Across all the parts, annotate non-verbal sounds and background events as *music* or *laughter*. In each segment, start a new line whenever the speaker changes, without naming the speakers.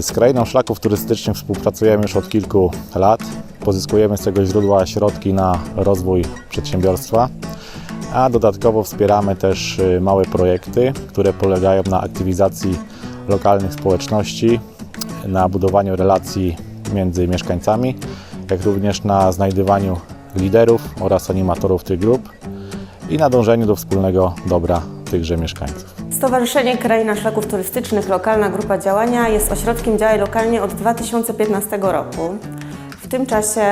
Z Krainą Szlaków Turystycznych współpracujemy już od kilku lat. Pozyskujemy z tego źródła środki na rozwój przedsiębiorstwa, a dodatkowo wspieramy też y, małe projekty, które polegają na aktywizacji lokalnych społeczności, na budowaniu relacji między mieszkańcami, jak również na znajdywaniu liderów oraz animatorów tych grup i na dążeniu do wspólnego dobra tychże mieszkańców.
Stowarzyszenie Kraina Szlaków Turystycznych Lokalna Grupa Działania jest ośrodkiem działań lokalnie od 2015 roku. W tym czasie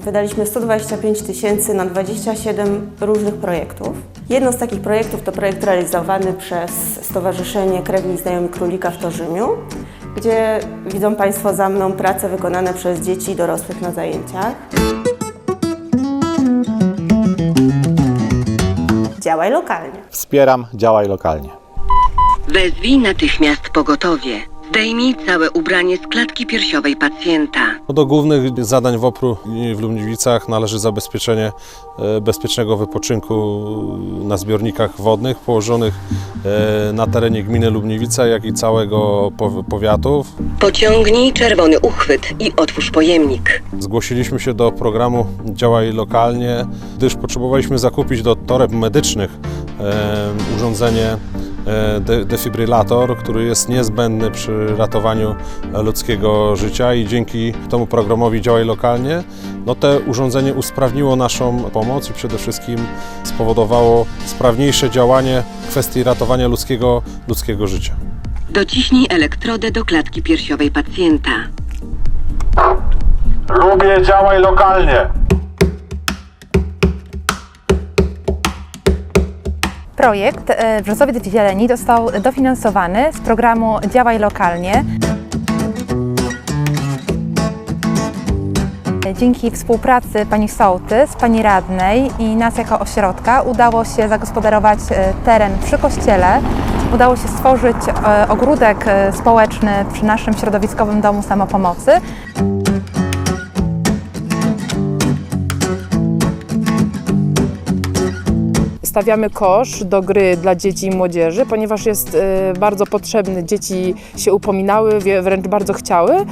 wydaliśmy 125 tysięcy na 27 różnych projektów. Jedno z takich projektów to projekt realizowany przez Stowarzyszenie Krewni Znajomi Królika w Torzymiu, gdzie widzą Państwo za mną prace wykonane przez dzieci i dorosłych na zajęciach. Działaj lokalnie.
Wspieram, działaj lokalnie.
Wezwij natychmiast pogotowie. Zdejmij całe ubranie z klatki piersiowej pacjenta.
No do głównych zadań WOPR-u w Lubliwicach należy zabezpieczenie e, bezpiecznego wypoczynku na zbiornikach wodnych położonych e, na terenie gminy Lubniewica, jak i całego pow- powiatu.
Pociągnij czerwony uchwyt i otwórz pojemnik.
Zgłosiliśmy się do programu Działaj Lokalnie, gdyż potrzebowaliśmy zakupić do toreb medycznych e, urządzenie e, defibrylator, który jest niezbędny przy ratowaniu ludzkiego życia i dzięki temu programowi Działaj Lokalnie, no te urządzenie usprawniło naszą pomoc i przede wszystkim spowodowało sprawniejsze działanie w kwestii ratowania ludzkiego, ludzkiego życia.
Dociśnij elektrodę do klatki piersiowej pacjenta.
Lubię działaj lokalnie.
Projekt e, w Zieleni został dofinansowany z programu Działaj Lokalnie. Dzięki współpracy pani Sołtys, pani radnej i nas jako ośrodka udało się zagospodarować e, teren przy kościele. Udało się stworzyć e, ogródek e, społeczny przy naszym środowiskowym domu samopomocy.
Stawiamy kosz do gry dla dzieci i młodzieży, ponieważ jest y, bardzo potrzebny. Dzieci się upominały, wręcz bardzo chciały.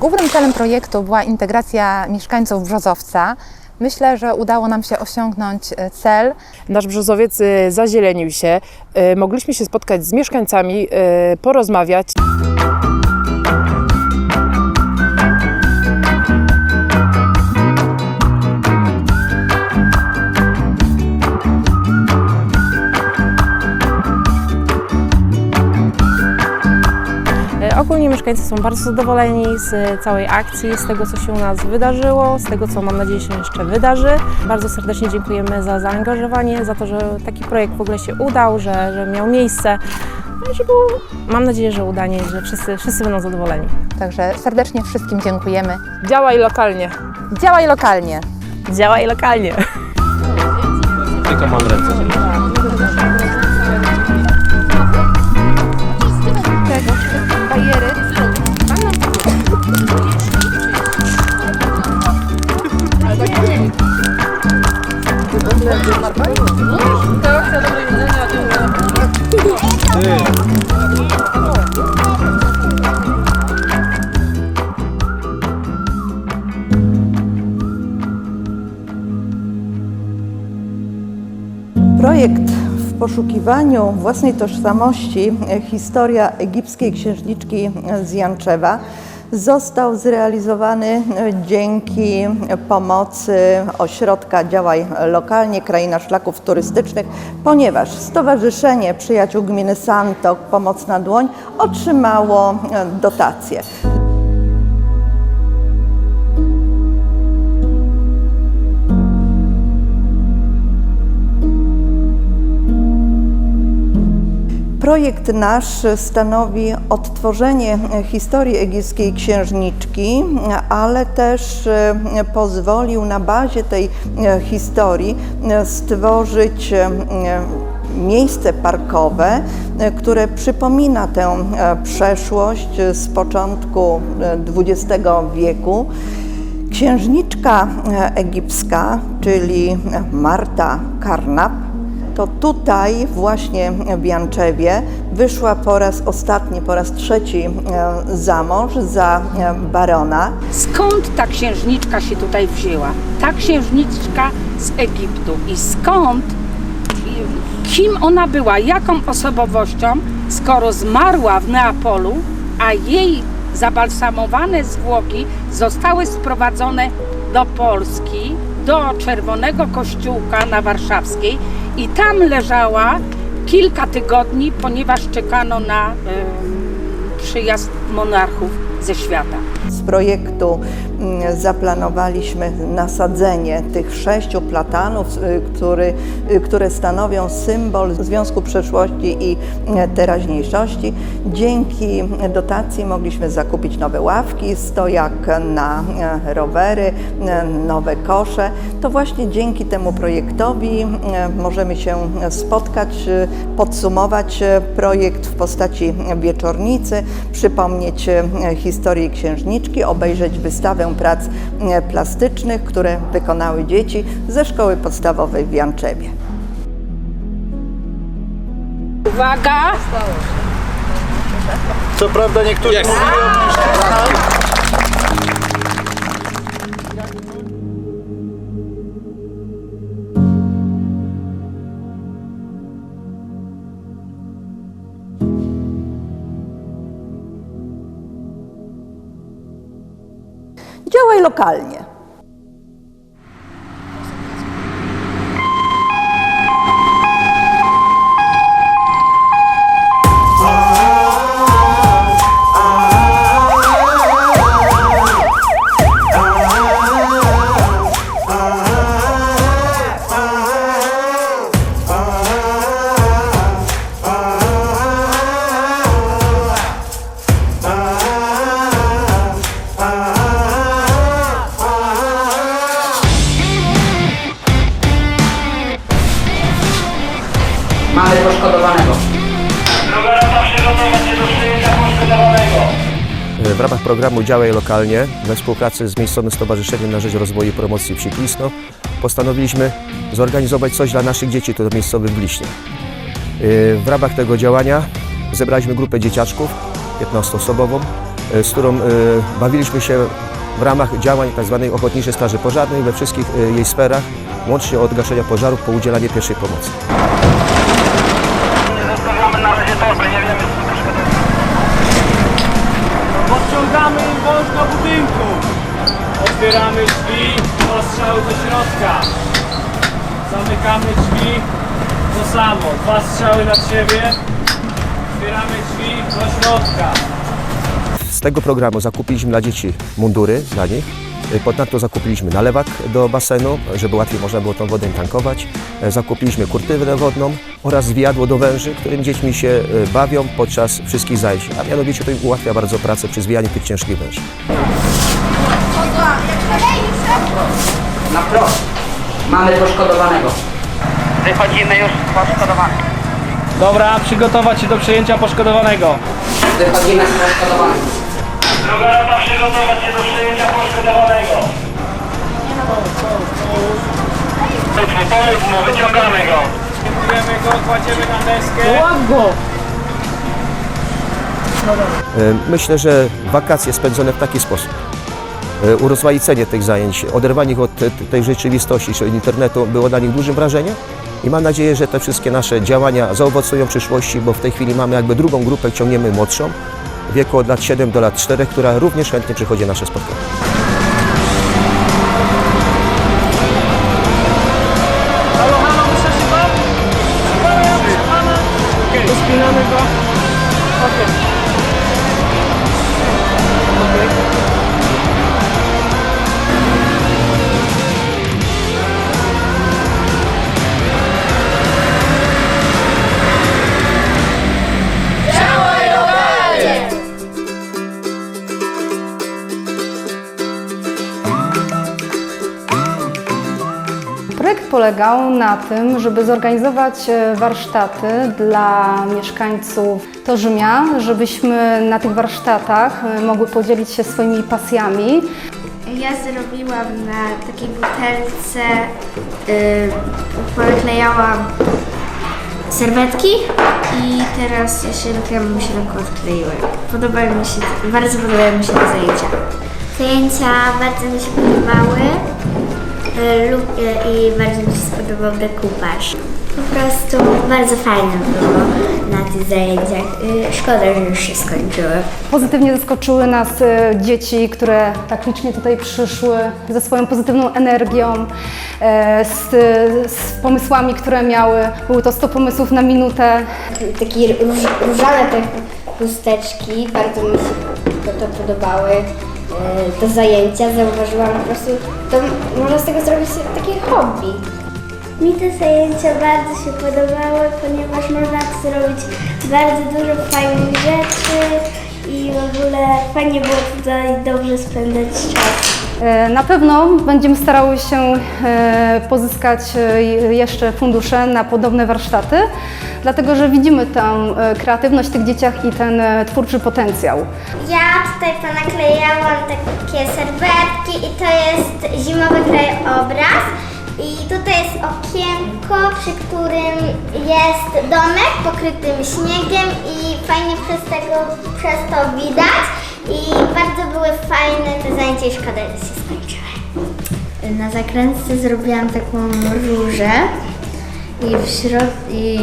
Głównym celem projektu była integracja mieszkańców Brzozowca. Myślę, że udało nam się osiągnąć e, cel.
Nasz brzozowiec y, zazielenił się. Y, Mogliśmy się spotkać z mieszkańcami, porozmawiać.
Ogólnie mieszkańcy są bardzo zadowoleni z całej akcji, z tego co się u nas wydarzyło, z tego co mam nadzieję się jeszcze wydarzy. Bardzo serdecznie dziękujemy za zaangażowanie, za to, że taki projekt w ogóle się udał, że, że miał miejsce. No i że był, mam nadzieję, że udanie, że wszyscy, wszyscy będą zadowoleni.
Także serdecznie wszystkim dziękujemy.
Działaj lokalnie.
Działaj lokalnie!
Działaj lokalnie!
Projekt poszukiwaniu własnej tożsamości e, historia egipskiej księżniczki z Janczewa został zrealizowany e, dzięki pomocy ośrodka Działaj Lokalnie Kraina Szlaków Turystycznych, ponieważ Stowarzyszenie Przyjaciół Gminy Santok Pomocna Dłoń otrzymało e, dotację. Projekt nasz stanowi odtworzenie historii egipskiej księżniczki, ale też e, pozwolił na bazie tej e, historii e, stworzyć miejsce parkowe, które przypomina tę przeszłość z początku XX wieku. Księżniczka egipska, czyli Marta Karnap, to tutaj właśnie w Janczewie wyszła po raz ostatni, po raz trzeci e, za mąż za e, barona.
Skąd ta księżniczka się tutaj wzięła? Ta księżniczka z Egiptu. I skąd, kim ona była, jaką osobowością, skoro zmarła w Neapolu, a jej zabalsamowane zwłoki zostały sprowadzone do Polski, do Czerwonego Kościółka na Warszawskiej i tam leżała kilka tygodni, ponieważ czekano na em, przyjazd monarchów ze świata.
Z projektu zaplanowaliśmy nasadzenie tych sześciu platanów, y, który, y, które stanowią symbol związku przeszłości i y, teraźniejszości. Dzięki dotacji mogliśmy zakupić nowe ławki, stojak na rowery, nowe kosze. To właśnie dzięki temu projektowi możemy się spotkać, podsumować projekt w postaci wieczornicy, przypomnieć historię księżniczki, obejrzeć wystawę prac e, plastycznych, które wykonały dzieci ze szkoły podstawowej w Janczewie.
Uwaga!
Co prawda niektórzy mówią,
lokalnie.
Ramach programu Działaj Lokalnie we współpracy z Miejscowym Stowarzyszeniem na Rzecz Rozwoju i Promocji Wsi Klisno postanowiliśmy zorganizować coś dla naszych dzieci tu w miejscowym Bliśnie. Yy, W ramach tego działania zebraliśmy grupę dzieciaczków 15-osobową, yy, z którą yy, bawiliśmy się w ramach działań tzw. Ochotniczej Straży Pożarnej we wszystkich jej sferach, łącznie od gaszenia pożarów po udzielanie pierwszej pomocy.
Budynku. Otwieramy drzwi, ostrzały do środka. Zamykamy drzwi, to samo. Dwa strzały na siebie. Otwieramy drzwi do środka.
Z tego programu zakupiliśmy dla dzieci mundury dla nich. Y, Ponadto zakupiliśmy nalewak do basenu, żeby łatwiej można było tą wodę tankować. E, Zakupiliśmy kurtynę wodną oraz zwiadło do węży, którym dziećmi się y, bawią podczas wszystkich zajść. A mianowicie to im ułatwia bardzo pracę przy zwijaniu tych ciężkich węży.
Na prost. Mamy poszkodowanego. Wychodzimy już z poszkodowanym.
Dobra, przygotować się do przejęcia poszkodowanego.
Wychodzimy z poszkodowanym.
Druga rata przygotować się do przejęcia poszkodowanego. Pomóż mu, wyciągamy go. Wyciągamy go, kładziemy na deskę.
E, Myślę, że wakacje spędzone w taki sposób, e, urozmaicenie tych zajęć, oderwanie ich od te- tej rzeczywistości, czyli internetu było dla nich dużym wrażeniem i mam nadzieję, że te wszystkie nasze działania zaowocują w przyszłości, bo w tej chwili mamy jakby drugą grupę, ciągniemy młodszą, wieku od lat 7 do lat 4, która również chętnie przychodzi na nasze spotkania.
Polegał na tym, żeby zorganizować e, warsztaty dla mieszkańców Torzymia, żebyśmy na tych warsztatach e, mogły podzielić się swoimi pasjami.
Ja zrobiłam na takiej butelce, yy, poklejałam serwetki i teraz jeszcze dopiero mi się tak odkleiły. Podobały mi się, bardzo podobały mi się te zajęcia. Zajęcia bardzo mi się podobały yy, lub, yy, i bardzo mi się spodobał dekupaż. Po prostu bardzo fajne było na tych zajęciach. Yy, szkoda, że już się skończyły.
Pozytywnie zaskoczyły nas e, dzieci, które tak licznie tutaj przyszły ze swoją pozytywną energią, e, z, z pomysłami, które miały. Były to 100 pomysłów na minutę.
takie róż, różane te chusteczki, bardzo mi się to, to podobały. Do zajęcia zauważyłam po prostu, to można z tego zrobić takie hobby. Mi te zajęcia bardzo się podobały, ponieważ można tu zrobić bardzo dużo fajnych rzeczy i w ogóle fajnie było tutaj dobrze spędzać czas.
E, Na pewno będziemy starały się e, pozyskać e, jeszcze fundusze na podobne warsztaty, dlatego że widzimy tę e, kreatywność w tych dzieciach i ten e, twórczy potencjał.
Ja tutaj ponaklejałam takie serwetki i to jest zimowy krajobraz. I tutaj jest okienko, przy którym jest domek pokrytym śniegiem i fajnie przez, tego, przez to widać. I bardzo były fajne te zajęcia i szkoda, że się skończyły. Na zakrętce zrobiłam taką różę i, w środ- i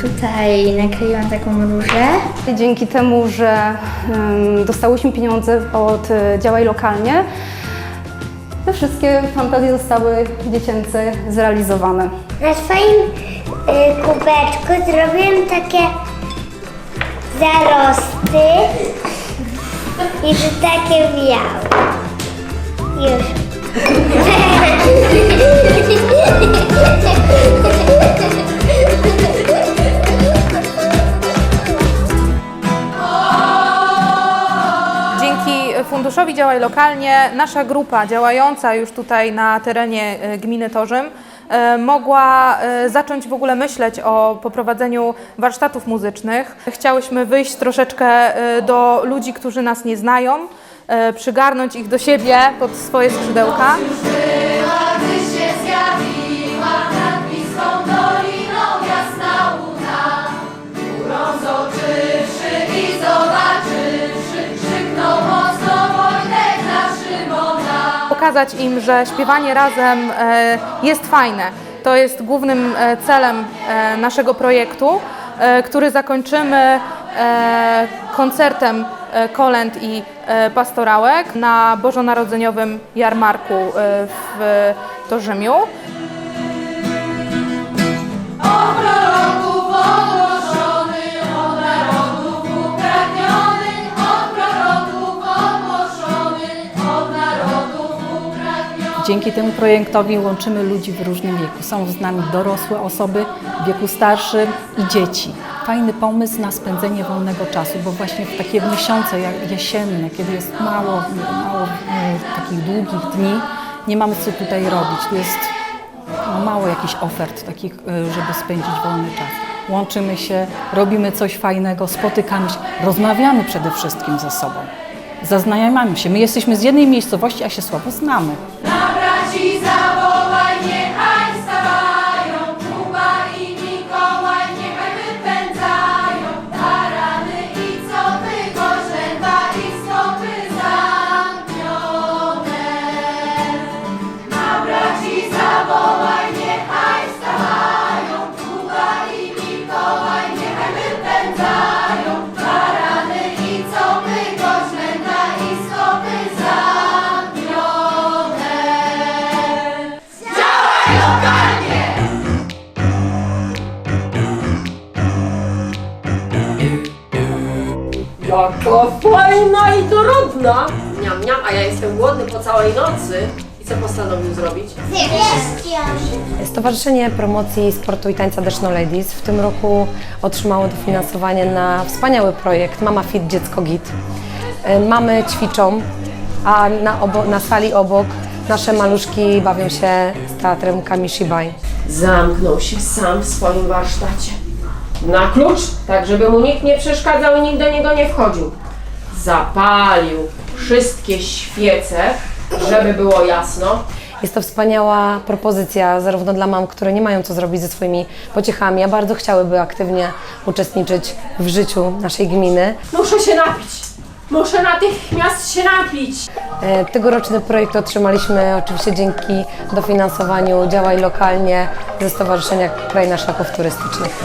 tutaj nakleiłam taką różę.
Dzięki temu, że em, dostałyśmy pieniądze od e, Działaj Lokalnie, te wszystkie fantazje zostały dziecięce zrealizowane.
Na swoim y, kubeczku zrobiłem takie zarosty i że takie białe. Już. *laughs*
Funduszowi Działaj Lokalnie nasza grupa działająca już tutaj na terenie e, gminy Torzym e, mogła e, zacząć w ogóle myśleć o poprowadzeniu warsztatów muzycznych. Chciałyśmy wyjść troszeczkę do ludzi, którzy nas nie znają, przygarnąć ich do siebie pod swoje skrzydełka. Pokazać im, że śpiewanie razem e, jest fajne. To jest głównym e, celem e, naszego projektu, który zakończymy koncertem kolęd i pastorałek na bożonarodzeniowym jarmarku w Torzymiu.
Dzięki temu projektowi łączymy ludzi w różnym wieku. Są z nami dorosłe osoby w wieku starszym i dzieci. Fajny pomysł na spędzenie wolnego czasu, bo właśnie w takie miesiące jesienne, kiedy jest mało, mało e, takich długich dni, nie mamy co tutaj robić. Jest mało jakichś ofert takich, e, żeby spędzić wolny czas. Łączymy się, robimy coś fajnego, spotykamy się, rozmawiamy przede wszystkim ze sobą. Zaznajamiamy się. My jesteśmy z jednej miejscowości, a się słabo znamy.
Jaka fajna i dorodna! Miam, miam, a ja jestem głodny po całej nocy. I co postanowił zrobić?
Stowarzyszenie Promocji Sportu i Tańca Deszno Ladies w tym roku otrzymało dofinansowanie na wspaniały projekt Mama Fit Dziecko Git. E, Mamy ćwiczą, a na, obo, na sali obok nasze maluszki bawią się z teatrem Kamishibai.
Zamknął się sam w swoim warsztacie. Na klucz, tak żeby mu nikt nie przeszkadzał i nikt do niego nie wchodził. Zapalił wszystkie świece, żeby było jasno.
Jest to wspaniała propozycja zarówno dla mam, które nie mają co zrobić ze swoimi pociechami, a bardzo chciałyby aktywnie uczestniczyć w życiu naszej gminy.
Muszę się napić. Muszę natychmiast się napić.
E, Tegoroczny projekt otrzymaliśmy oczywiście dzięki dofinansowaniu Działaj Lokalnie ze Stowarzyszenia Kraina Szlaków Turystycznych.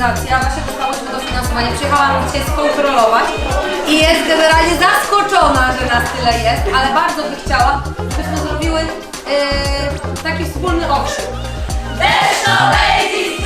Organizacja, właśnie dostałyśmy dofinansowanie. Przyjechałam dzisiaj skontrolować i jest generalnie zaskoczona, że nas tyle jest, ale bardzo by chciała, żebyśmy zrobiły yy, taki wspólny okrzyk. National Ladies